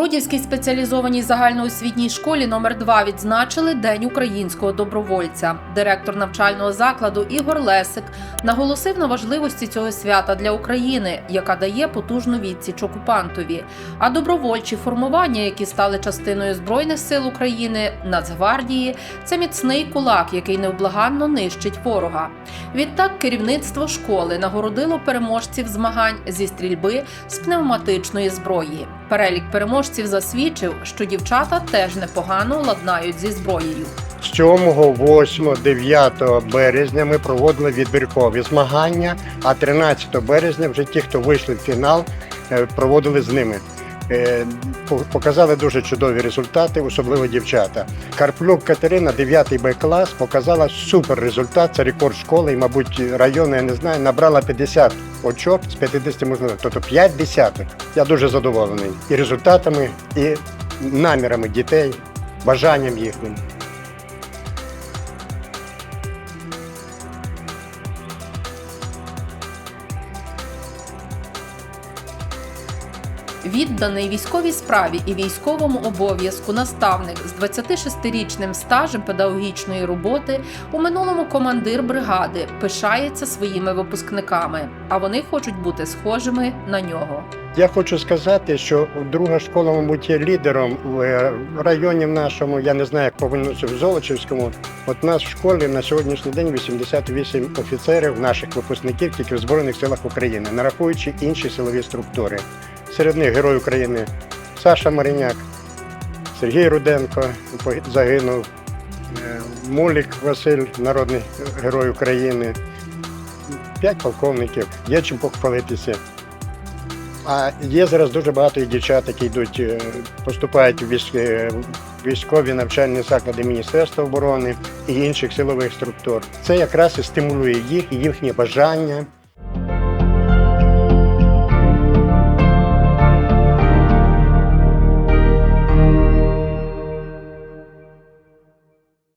Бродівській спеціалізованій загальноосвітній школі номер 2 відзначили День українського добровольця. Директор навчального закладу Ігор Лесик наголосив на важливості цього свята для України, яка дає потужну відсіч окупантові. А добровольчі формування, які стали частиною збройних сил України, Нацгвардії, це міцний кулак, який невблаганно нищить ворога. Відтак керівництво школи нагородило переможців змагань зі стрільби з пневматичної зброї. Перелік переможців засвідчив, що дівчата теж непогано ладнають зі зброєю. 7, 8, 9 березня ми проводили відбіркові змагання, а 13 березня вже ті, хто вийшли в фінал, е, проводили з ними. Е, по- Показали дуже чудові результати, особливо дівчата. Карплюк Катерина, 9 Б клас, показала супер результат. Це рекорд школи, і, мабуть, району, я не знаю, набрала 50 очок з 50 можливо, тобто 5 десятих. Я дуже задоволений і результатами, і намірами дітей, бажанням їхнім. Відданий військовій справі і військовому обов'язку наставник з 26-річним стажем педагогічної роботи у минулому командир бригади пишається своїми випускниками, а вони хочуть бути схожими на нього. Я хочу сказати, що друга школа, мабуть, є лідером в е, районі нашому. Я не знаю, як повинно в Золочівському. От у нас в школі на сьогоднішній день 88 офіцерів, наших випускників, тільки в Збройних силах України, нарахуючи інші силові структури. Серед них Герой України Саша Мариняк, Сергій Руденко загинув, е, Мулік Василь, народний герой України, п'ять полковників. Є чим похвалитися. А є зараз дуже багато дівчат, які йдуть, е, поступають в е, військові навчальні заклади Міністерства оборони і інших силових структур. Це якраз і стимулює їх і їхнє бажання